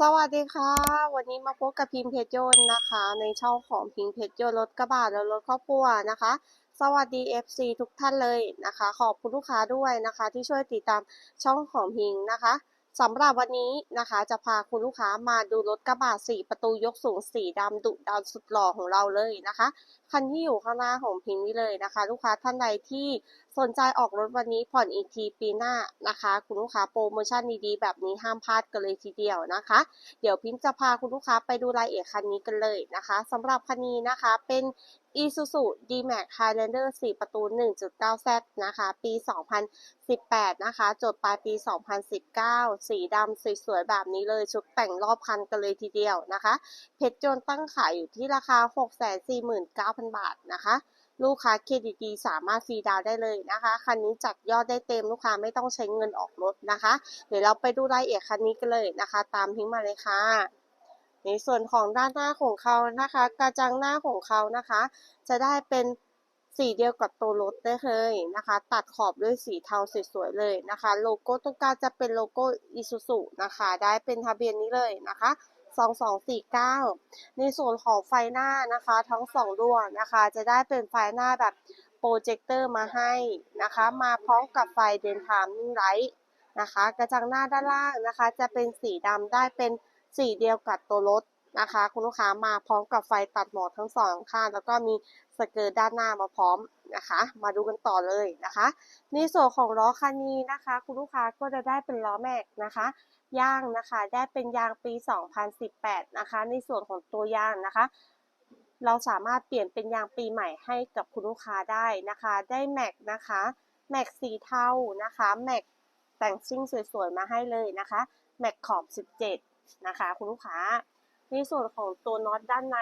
สวัสดีค่ะ วันนี้มาพบกับพิมพ์เพชรยนต์นะคะ ในช่องของพิมพ์เพชรยนต์รถกระบะและรถครอบครัวนะคะ สวัสดี FC ทุกท่านเลยนะคะ ขอบคุณลูกค้าด้วยนะคะ ที่ช่วยติดตามช่องของพิงนะคะสำหรับวันนี้นะคะ จะพาคุณลูกค้ามาดูรถกระบะสี่ประตูยกสูงสีดำดุดันสุดหล่อของเราเลยนะคะ คันที่อยู่ข้างหน้าของพิงนี่เลยนะคะ ลูกค้าท่านใดที่สนใจออกรถวันนี้ผ่อนอีกทีปีหน้านะคะ คุณลูกค้าโปรโมชั่นดีๆแบบนี้ห้ามพลาดกันเลยทีเดียวนะคะ เดี๋ยวพิมพ์จะพาคุณลูกค้าไปดูรายละเอียดคันนี้กันเลยนะคะสำหรับคันนี้นะคะเป็น Isuzu D-Max Highlander 4 ประตู 1.9Z นะคะ ปี 2018 นะคะ จดปลายปี 2019 สีดำสวยๆ แบบนี้เลย ชุดแต่งรอบคันกันเลยทีเดียวนะคะ เพชรยนต์ตั้งขายอยู่ที่ราคา 649,000 บาทนะคะ ลูกค้าเครดิตดีสามารถฟรีดาวได้เลยนะคะ คันนี้จัดยอดได้เต็มลูกค้าไม่ต้องใช้เงินออกรถนะคะ เดี๋ยวเราไปดูรายละเอียดคันนี้กันเลยนะคะ ตามพิงมาเลยค่ะในส่วนของด้านหน้าของเขานะคะ กระจังหน้าของเขานะคะ จะได้เป็นสีเดียวกับตัวรถได้เลยนะคะ ตัดขอบด้วยสีเทาสวยๆเลยนะคะ โลโก้ตรงกลางจะเป็นโลโก้อิซูซุนะคะ ได้เป็นทะเบียนนี้เลยนะคะ 2249 ในส่วนของไฟหน้านะคะ ทั้งสองดวงนะคะ จะได้เป็นไฟหน้าแบบโปรเจคเตอร์มาให้นะคะ มาพร้อมกับไฟเดนทามมิ่งไลท์นะคะ กระจังหน้าด้านล่างนะคะ จะเป็นสีดำได้เป็นสีเดียวกับตัวรถนะคะ คุณลูกค้ามาพร้อมกับไฟตัดหมอกทั้งสองข้างแล้วก็มีสเกิร์ตด้านหน้ามาพร้อมนะคะ มาดูกันต่อเลยนะคะ ในส่วนของล้อคันนี้นะคะ คุณลูกค้าก็จะได้เป็นล้อแม็กนะคะ ยางนะคะ ได้เป็นยางปี 2018 นะคะ ในส่วนของตัวยางนะคะ เราสามารถเปลี่ยนเป็นยางปีใหม่ให้กับคุณลูกค้าได้นะคะ ได้แม็กนะคะแม็กสีเทานะคะแม็กแต่งซิ่งสวยๆมาให้เลยนะคะแม็กขอบ 17 นะคะ คุณลูกค้า ในส่วนของตัวน็อตด้านใน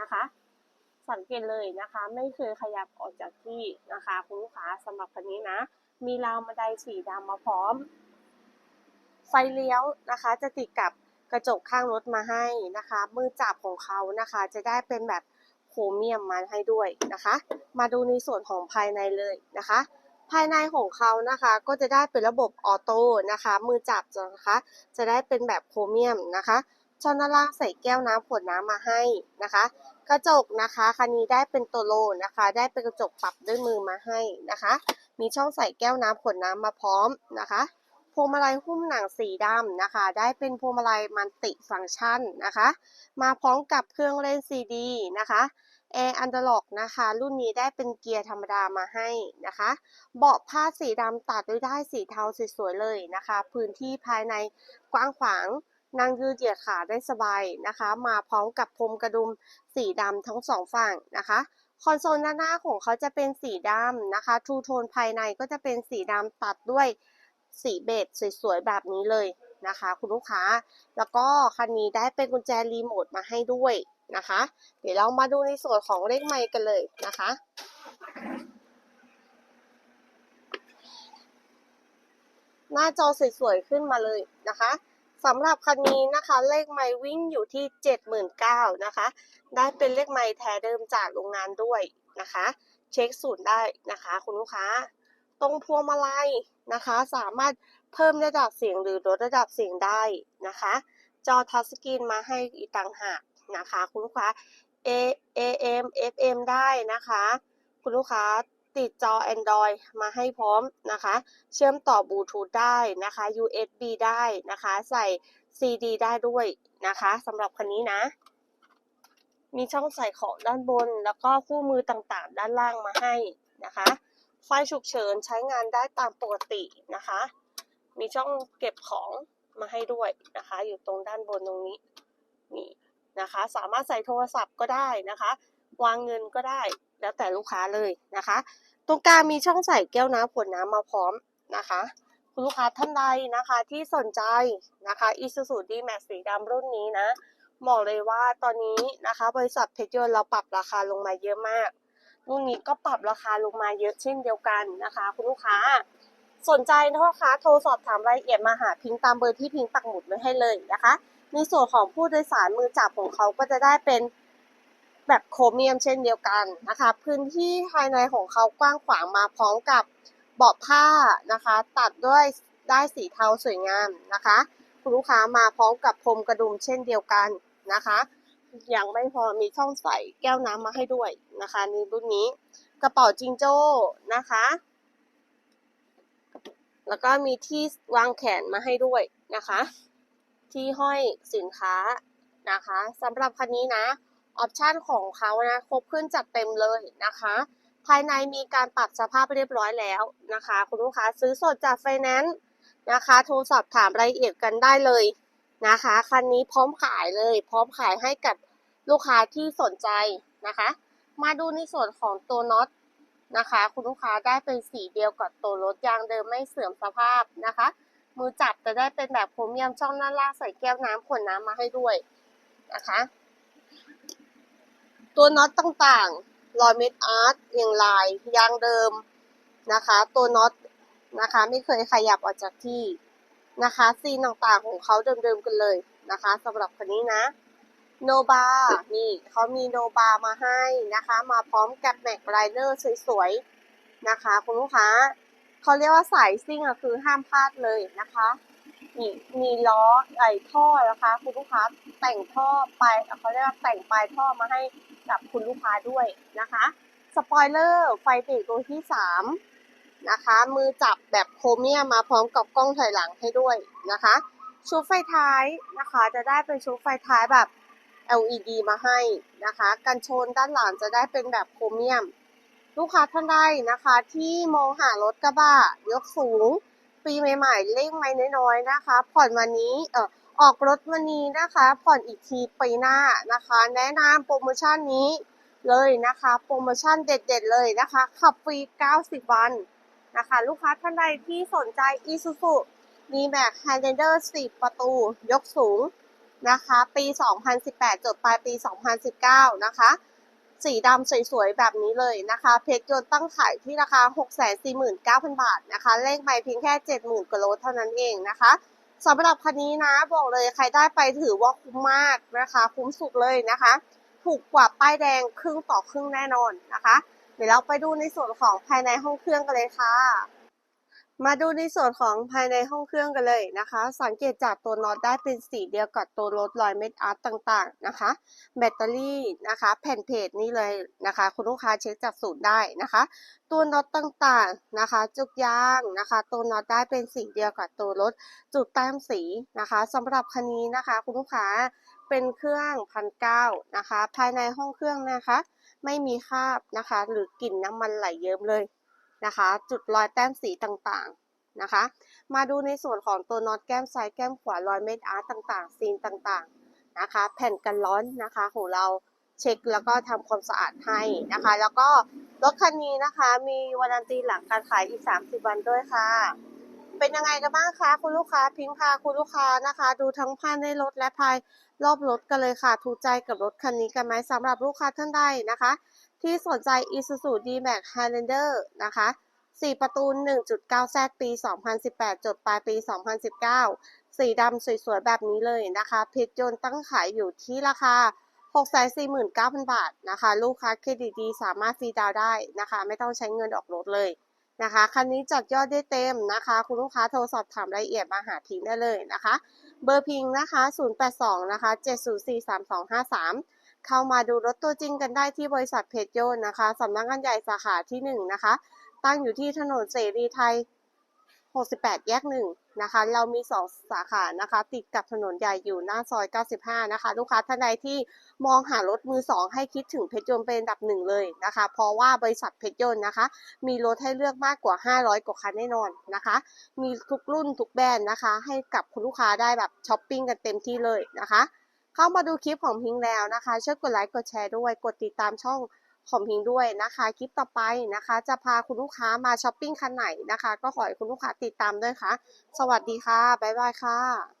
นะคะ สังเกตเลยนะคะ ไม่เคยขยับออกจากที่นะคะ คุณลูกค้าสำหรับคันนี้นะ มีราวบันไดสีดำมาพร้อม ไฟเลี้ยวนะคะจะติดกับกระจกข้างรถมาให้นะคะ มือจับของเขานะคะ จะได้เป็นแบบโครเมียมมาให้ด้วยนะคะ มาดูในส่วนของภายในเลยนะคะ ภายในของเขานะคะก็จะได้เป็นระบบออโต้นะคะ มือจับนะคะ จะได้เป็นแบบโครเมียมนะคะช่องด้านล่างใส่แก้วน้ำขวดน้ำมาให้นะคะ กระจกนะคะคันนี้ได้เป็นตัวโลนะคะ ได้เป็นกระจกปรับด้วยมือมาให้นะคะ มีช่องใส่แก้วน้ำขวดน้ำมาพร้อมนะคะ พวงมาลัยหุ้มหนังสีดำนะคะ ได้เป็นพวงมาลัยมันติฟังก์ชันนะคะ มาพร้อมกับเครื่องเล่นซีดีนะคะแอร์อันเดอร์ล็อกนะคะ รุ่นนี้ได้เป็นเกียร์ธรรมดามาให้นะคะ เบาะผ้าสีดำตัดด้วยได้สีเทาสวยๆเลยนะคะ พื้นที่ภายในกว้างขวางนั่งยืดเหยียดขาได้สบายนะคะ มาพร้อมกับพรมกระดุมสีดำทั้งสองฝั่งนะคะ คอนโซลด้านหน้าของเขาจะเป็นสีดำนะคะทูโทนภายในก็จะเป็นสีดำตัดด้วย สีเบจสวยๆแบบนี้เลยนะคะ คุณลูกค้า แล้วก็คันนี้ได้เป็นกุญแจรีโมทมาให้ด้วยนะคะ เดี๋ยวเรามาดูในส่วนของเลขไมค์กันเลยนะคะ หน้าจอสวยๆขึ้นมาเลยนะคะสำหรับคันนี้นะคะ เลขไมล์วิ่งอยู่ที่ 79,000นะคะ ได้เป็นเลขไมล์แท้เดิมจากโรงงานด้วยนะคะ เช็คสูตรได้นะคะ คุณลูกค้า ตรงพวงมาลัยนะคะ สามารถเพิ่มระดับเสียงหรือลดระดับเสียงได้นะคะ จอทัชสกรีนมาให้อีกต่างหากนะคะ คุณลูกค้า A AM FM ได้นะคะ คุณลูกค้าติดจอ Android มาให้พร้อมนะคะ เชื่อมต่อบลูทูธได้นะคะ USB ได้นะคะ ใส่ CD ได้ด้วยนะคะสำหรับคันนี้นะ มีช่องใส่ของด้านบน แล้วก็คู่มือต่างๆ ด้านล่างมาให้นะคะ ไฟฉุกเฉินใช้งานได้ตามปกตินะคะ มีช่องเก็บของมาให้ด้วยนะคะ อยู่ตรงด้านบนตรงนี้นี่นะคะ สามารถใส่โทรศัพท์ก็ได้นะคะ วางเงินก็ได้แล้วแต่ลูกค้าเลยนะคะ ตรงกลางมีช่องใส่แก้วน้ำขวดน้ำมาพร้อมนะคะ คุณลูกค้าท่านใดนะคะที่สนใจนะคะ Isuzu D-Max สีดำรุ่นนี้นะบอกเลยว่าตอนนี้นะคะ บริษัทเพชรยนต์เราปรับราคาลงมาเยอะมาก รุ่นนี้ก็ปรับราคาลงมาเยอะเช่นเดียวกันนะคะ คุณลูกค้า สนใจนะคะโทรสอบถามรายละเอียดมาหาพิงตามเบอร์ที่พิงปักหมุดไว้ให้เลยนะคะในส่วนของผู้โดยสารมือจับของเขาก็จะได้เป็นแบบโครเมียมเช่นเดียวกันนะคะ พื้นที่ภายในของเขากว้างขวางมาพร้อมกับเบาะผ้านะคะ ตัดด้วยได้สีเทาสวยงามนะคะ คุณลูกค้ามาพร้อมกับพรมกระดุมเช่นเดียวกันนะคะ ยังไม่พอมีช่องใส่แก้วน้ำมาให้ด้วยนะคะในรุ่นนี้กระเป๋าจิงโจ้นะคะ แล้วก็มีที่วางแขนมาให้ด้วยนะคะ ที่ห้อยสินค้านะคะสำหรับคันนี้นะออปชันของเขานะครบขึ้นจัดเต็มเลยนะคะ ภายในมีการปรับสภาพเรียบร้อยแล้วนะคะ คุณลูกค้าซื้อสดจากไฟแนนซ์นะคะ โทรสอบถามรายละเอียดกันได้เลย นะคะ คันนี้พร้อมขายเลย พร้อมขายให้กับลูกค้าที่สนใจนะคะ มาดูในส่วนของตัวน็อตนะคะ คุณลูกค้าได้เป็นสีเดียวกับตัวรถยางเดิมไม่เสื่อมสภาพนะคะ มือจับจะได้เป็นแบบโครเมียมช่องน้าล่างใส่แก้วน้ำขวดน้ำมาให้ด้วยนะคะ ตัวน็อตต่างๆรอยเม็ดอาร์ตเรียงลายยางเดิมนะคะ ตัวน็อตนะคะ ไม่เคยขยับออกจากที่ นะคะซีนต่างๆของเขาเดิมๆกันเลยนะคะสำหรับคันนี้นะโนบานี่เขามีโนบามาให้นะคะ มาพร้อมกับแม็กไลเนอร์สวยๆนะคะ คุณลูกค้าเขาเรียกว่าสายซิ่งอะคือห้ามพลาดเลยนะคะนี่มีล้อไอท่อนะคะ คุณลูกค้าแต่งท่อไปเอ่อเขาเรียกว่าแต่งปลายท่อมาให้กับคุณลูกค้าด้วยนะคะ สปอยเลอร์ไฟเบรกตัวที่สาม นะคะ มือจับแบบโครเมียมมาพร้อมกับกล้องถอยหลังให้ด้วยนะคะ ชุดไฟท้ายนะคะ จะได้เป็นชุดไฟท้ายแบบ LED มาให้นะคะ กันชนด้านหลังจะได้เป็นแบบโครเมียม ลูกค้าท่านใดนะคะ ที่มองหารถกระบะยกสูง ปีใหม่ๆเลขไม่น้อยๆนะคะ ผ่อนวันนี้เออออกรถวันนี้นะคะ ผ่อนอีกทีปีหน้านะคะ แนะนำโปรโมชั่นนี้เลยนะคะ โปรโมชั่นเด็ดๆเลยนะคะ ขับฟรี 90 วัน นะคะ ลูกค้าท่านใดที่สนใจ Isuzu มีแม็ก Highlander 10 ประตู ยกสูงนะคะ ปี 2018จดปลายปี 2019 นะคะ สีดำสวยๆ แบบนี้เลยนะคะ เพชรยนต์ตั้งขายที่ราคา 649,000 บาทนะคะ เลขไม่เพียงแค่ 70,000กว่าโลเท่านั้นเองนะคะสำหรับคันนี้นะบอกเลยใครได้ไปถือว่าคุ้มมากนะคะ คุ้มสุดเลยนะคะ ถูกกว่าป้ายแดงครึ่งต่อครึ่งแน่นอนนะคะ ดี๋ยวเราไปดูในส่วนของภายในห้องเครื่องกันเลยค่ะ มาดูในส่วนของภายในห้องเครื่องกันเลยนะคะ สังเกตจากตัวน็อตได้เป็นสีเดียวกับตัวรถรอยเม็ดอาร์ตต่างๆนะคะ แบตเตอรี่นะคะ แผ่นเพจนี่เลยนะคะ คุณลูกค้าเช็คจากสูตรได้นะคะ ตัวน็อตต่างๆนะคะ จุกยางนะคะ ตัวน็อตได้เป็นสีเดียวกับตัวรถจุดแต้มสีนะคะสำหรับคันนี้นะคะ คุณลูกค้าเป็นเครื่องพันเก้านะคะ ภายในห้องเครื่องนะคะ ไม่มีคราบนะคะ หรือกลิ่นน้ำมันไหลเยิ้มเลยนะคะ จุดรอยแต้มสีต่างๆนะคะ มาดูในส่วนของตัวน็อตแก้มซ้ายแก้มขวารอยเม็ดอาร์ตต่างๆ ซีนต่างๆนะคะ แผ่นกันร้อนนะคะของเราเช็คแล้วก็ทำความสะอาดให้นะคะ แล้วก็รถคันนี้นะคะ มีวารันตีหลังการขายอีก 30 วันด้วยค่ะ เป็นยังไงกันบ้างคะคุณลูกค้าพิงพาคุณลูกค้านะคะ ดูทั้งภายในรถและภายรอบรถกันเลยค่ะ ถูกใจกับรถคันนี้กันไหมสำหรับลูกค้าท่านใดนะคะ ที่สนใจ Isuzu D-Max Highlander นะคะ 4 ประตู 1.9 Z ปี 2018 จดปลายปี 2019 สีดำสวย ๆ แบบนี้เลยนะคะเพชรยนต์ตั้งขายอยู่ที่ราคา 649,000 บาทนะคะ ลูกค้าเครดิตดีสามารถฟรีดาวได้นะคะ ไม่ต้องใช้เงินออกรถเลย นะคะคันนี้จัดยอดได้เต็มนะคะ คุณลูกค้าโทรสอบถามรายละเอียดมาหาพิงได้เลยนะคะ เบอร์พิงนะคะ 082 นะคะ 7043253 เข้ามาดูรถตัวจริงกันได้ที่บริษัทเพชรยนต์นะคะสำนักงานใหญ่สาขาที่ 1 นะคะ ตั้งอยู่ที่ถนนเสรีไทย 68 แยกหนึ่งนะคะ เรามี 2 สาขานะคะ ติดกับถนนใหญ่อยู่หน้าซอย 95 นะคะ ลูกค้าท่านใดที่มองหารถมือ 2 ให้คิดถึงเพชรยนต์เป็นอันดับหนึ่งเลยนะคะ เพราะว่าบริษัทเพชรยนต์นะคะ มีรถให้เลือกมากกว่า 500 กว่าคันแน่นอนนะคะ มีทุกรุ่นทุกแบรนด์นะคะ ให้กับคุณลูกค้าได้แบบช้อปปิ้งกันเต็มที่เลยนะคะ เข้ามาดูคลิปของพิงแล้วนะคะช่วยกดไลค์กดแชร์ด้วย กดติดตามช่อง ของพิงด้วยนะคะคลิปต่อไปนะคะ จะพาคุณลูกค้ามาช้อปปิ้งคันไหนนะคะ ก็ขอให้คุณลูกค้าติดตามด้วยค่ะ สวัสดีค่ะ บ๊ายบายค่ะ